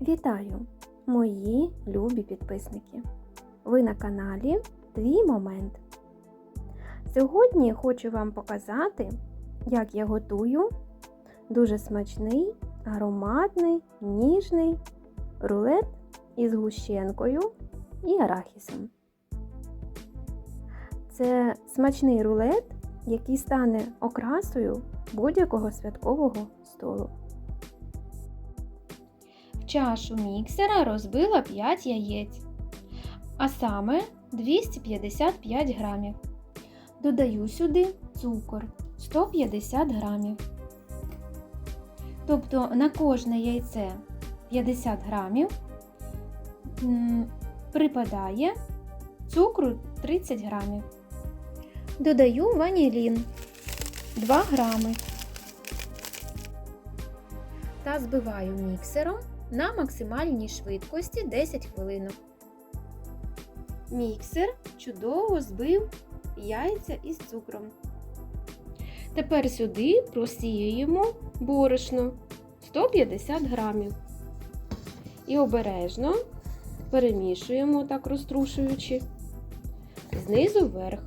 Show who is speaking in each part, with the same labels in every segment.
Speaker 1: Вітаю, мої любі підписники! Ви на каналі Твій Момент. Сьогодні хочу вам показати, як я готую дуже смачний, ароматний, ніжний рулет із гущенкою і арахісом. Це смачний рулет, який стане окрасою будь-якого святкового столу. Чашу міксера розбила 5 яєць, а саме 255 грамів. Додаю сюди цукор 150 грамів. Тобто на кожне яйце 50 грамів припадає цукру 30 грамів. Додаю ванілін 2 грами та збиваю міксером на максимальній швидкості 10 хвилин. Міксер чудово збив яйця із цукром. Тепер сюди просіюємо борошно 150 грамів. І обережно перемішуємо, так розтрушуючи, знизу вверх.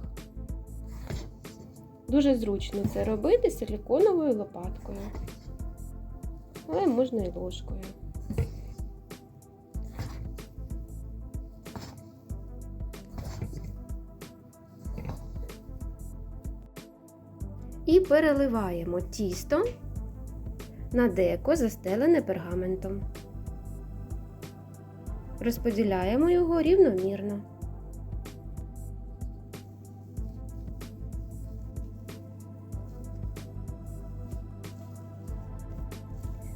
Speaker 1: Дуже зручно це робити силіконовою лопаткою, але можна і ложкою. І переливаємо тісто на деко, застелене пергаментом. Розподіляємо його рівномірно.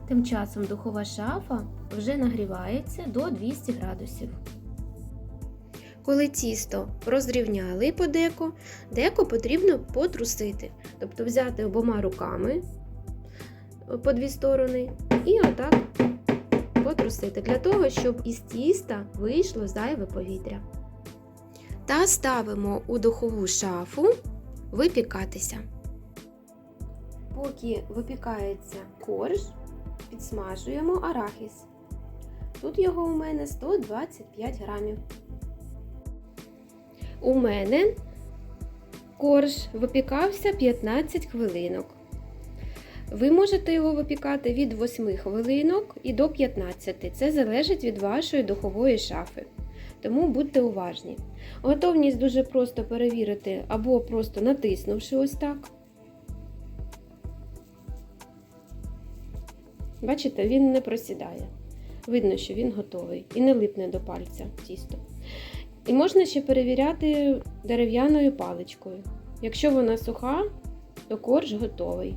Speaker 1: Тим часом духова шафа вже нагрівається до 200 градусів. Коли тісто розрівняли по деко, потрібно потрусити, тобто взяти обома руками по дві сторони і отак потрусити, для того, щоб із тіста вийшло зайве повітря. Та ставимо у духову шафу випікатися. Поки випікається корж, підсмажуємо арахіс. Тут його у мене 125 грамів. У мене корж випікався 15 хвилинок. Ви можете його випікати від 8 хвилинок і до 15. Це залежить від вашої духової шафи. Тому будьте уважні. Готовність дуже просто перевірити або просто натиснувши ось так. Бачите, він не просідає. Видно, що він готовий і не липне до пальця тісто. І можна ще перевіряти дерев'яною паличкою. Якщо вона суха, то корж готовий.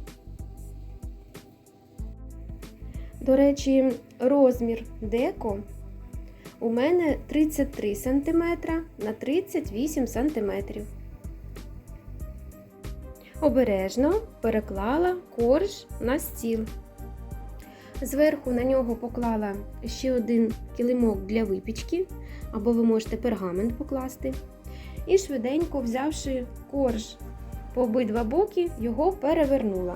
Speaker 1: До речі, розмір деко у мене 33 см на 38 см. Обережно переклала корж на стіл. Зверху на нього поклала ще один килимок для випічки, або ви можете пергамент покласти. І швиденько, взявши корж по обидва боки, його перевернула.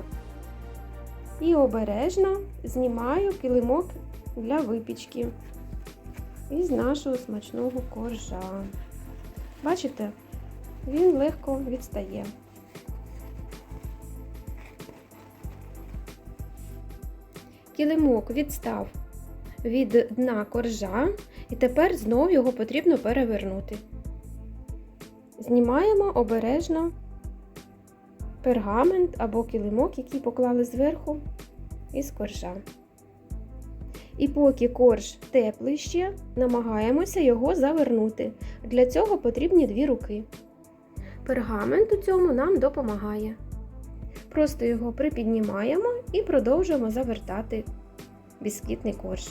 Speaker 1: І обережно знімаю килимок для випічки із нашого смачного коржа. Бачите, він легко відстає. Килимок відстав від дна коржа, і тепер знов його потрібно перевернути. Знімаємо обережно пергамент або килимок, який поклали зверху із коржа. І поки корж теплий ще, намагаємося його завернути. Для цього потрібні дві руки. Пергамент у цьому нам допомагає. Просто його припіднімаємо і продовжуємо завертати бісквітний корж.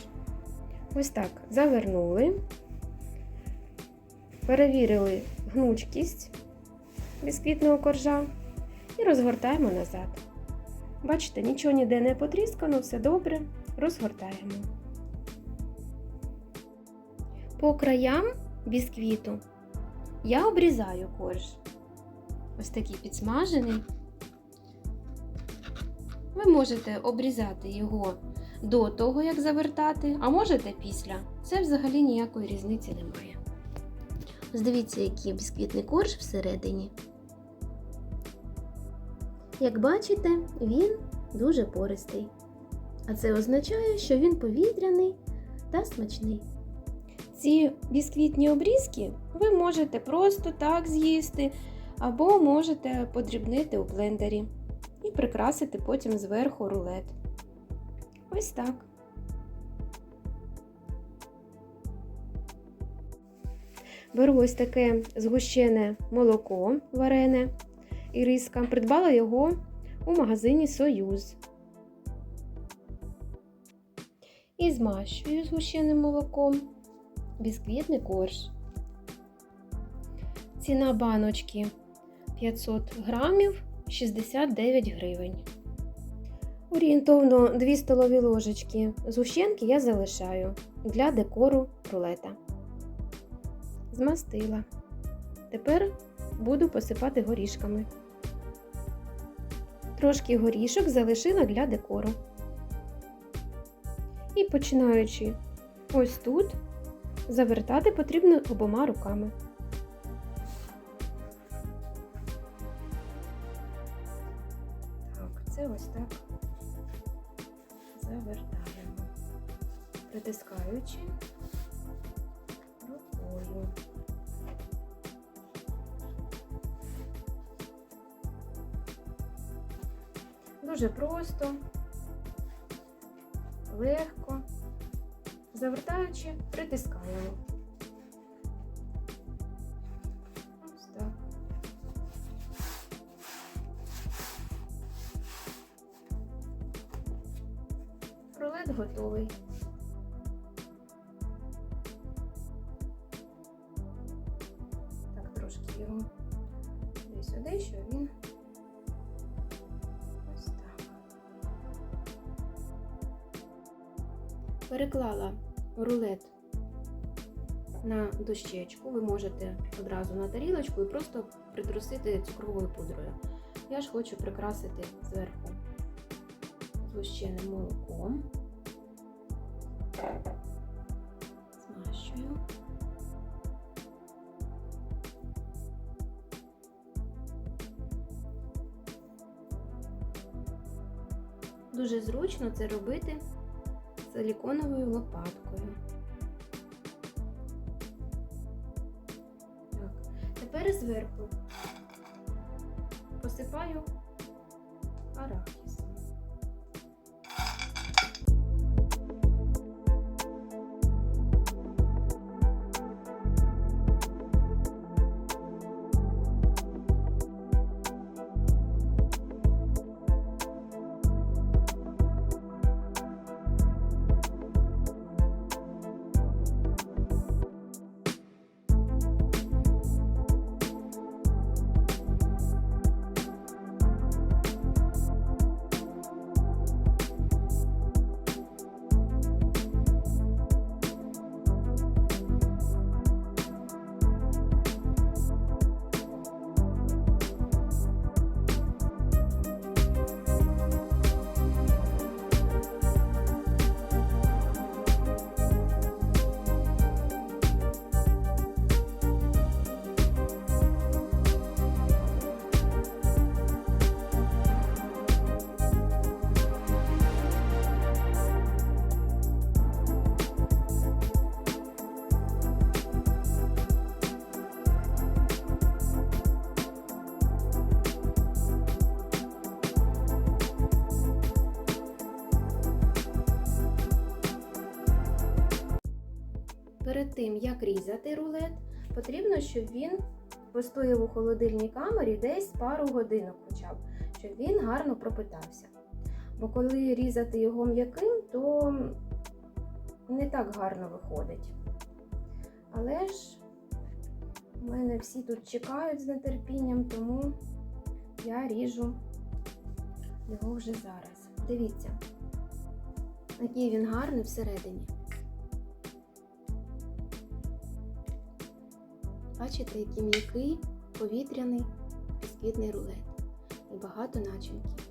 Speaker 1: Ось так завернули, перевірили гнучкість бісквітного коржа і розгортаємо назад. Бачите, нічого ніде не потріскано, все добре, розгортаємо. По краям бісквіту я обрізаю корж. Ось такий підсмажений. Ви можете обрізати його до того, як завертати, а можете після. Це взагалі ніякої різниці немає. Ось дивіться, який бісквітний корж всередині. Як бачите, він дуже пористий. А це означає, що він повітряний та смачний. Ці бісквітні обрізки ви можете просто так з'їсти, або можете подрібнити у блендері і прикрасити потім зверху рулет. Ось так. Беру ось таке згущене молоко варене іриска. Придбала його у магазині Союз. І змащую згущеним молоком бісквітний корж. Ціна баночки 500 грамів 69 гривень. Орієнтовно 2 столові ложечки згущенки я залишаю для декору рулета. Змастила. Тепер буду посипати горішками. Трошки горішок залишила для декору. І починаючи ось тут, завертати потрібно обома руками. Ось так завертаємо, притискаючи рукою. Дуже просто, легко, завертаючи, притискаємо. Готовий. Так, трошки його сюди, що він ось так. Переклала рулет на дощечку. Ви можете одразу на тарілочку і просто притрусити цукровою пудрою. Я ж хочу прикрасити зверху згущеним молоком. Змащую. Дуже зручно це робити силіконовою лопаткою. Так. Тепер зверху посипаю арахісом. Перед тим, як різати рулет, потрібно, щоб він постояв у холодильній камері десь пару годинок хоча б, щоб він гарно пропитався. Бо коли різати його м'яким, то не так гарно виходить. Але ж у мене всі тут чекають з нетерпінням, тому я ріжу його вже зараз. Дивіться, який він гарний всередині. Бачите, який м'який повітряний бісквітний рулет і багато начинків.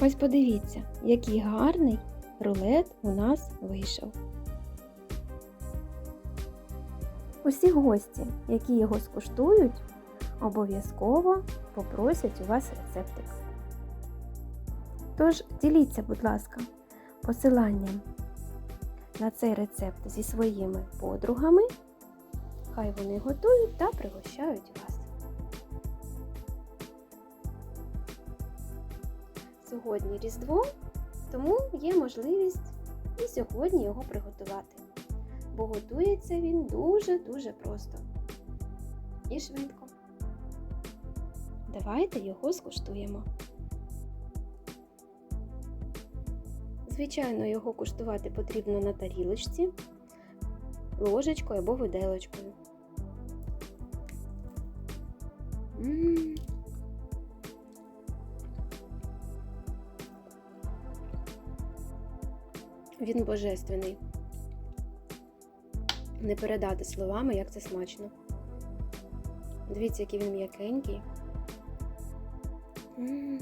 Speaker 1: Ось подивіться, який гарний рулет у нас вийшов. Усі гості, які його скуштують, обов'язково попросять у вас рецептик. Тож діліться, будь ласка посиланням на цей рецепт зі своїми подругами. Хай вони готують та пригощають вас. Сьогодні Різдво, тому є можливість і сьогодні його приготувати, бо готується він дуже-дуже просто і швидко. Давайте його скуштуємо. Звичайно, його куштувати потрібно на тарілочці, ложечкою або виделочкою. М. Він божественний. Не передати словами, як це смачно. Дивіться, який він м'якенький. М,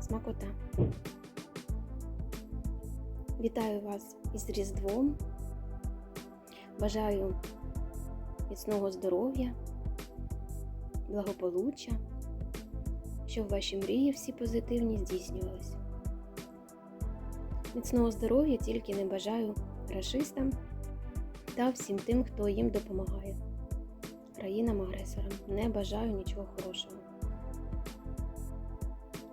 Speaker 1: Смакота. Вітаю вас із Різдвом. Бажаю міцного здоров'я, благополуччя, щоб ваші мрії всі позитивні здійснювалися. Міцного здоров'я тільки не бажаю рашистам та всім тим, хто їм допомагає. Країнам-агресорам не бажаю нічого хорошого.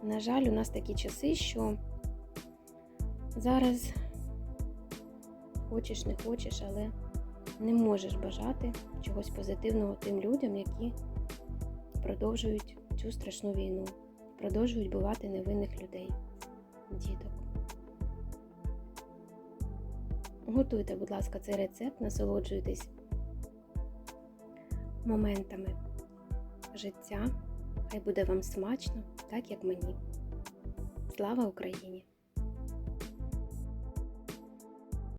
Speaker 1: На жаль, у нас такі часи, що зараз хочеш, не хочеш, але не можеш бажати чогось позитивного тим людям, які продовжують цю страшну війну, продовжують бувати невинних людей, діток. Готуйте, будь ласка, цей рецепт, насолоджуйтесь моментами життя. Хай буде вам смачно, так як мені. Слава Україні!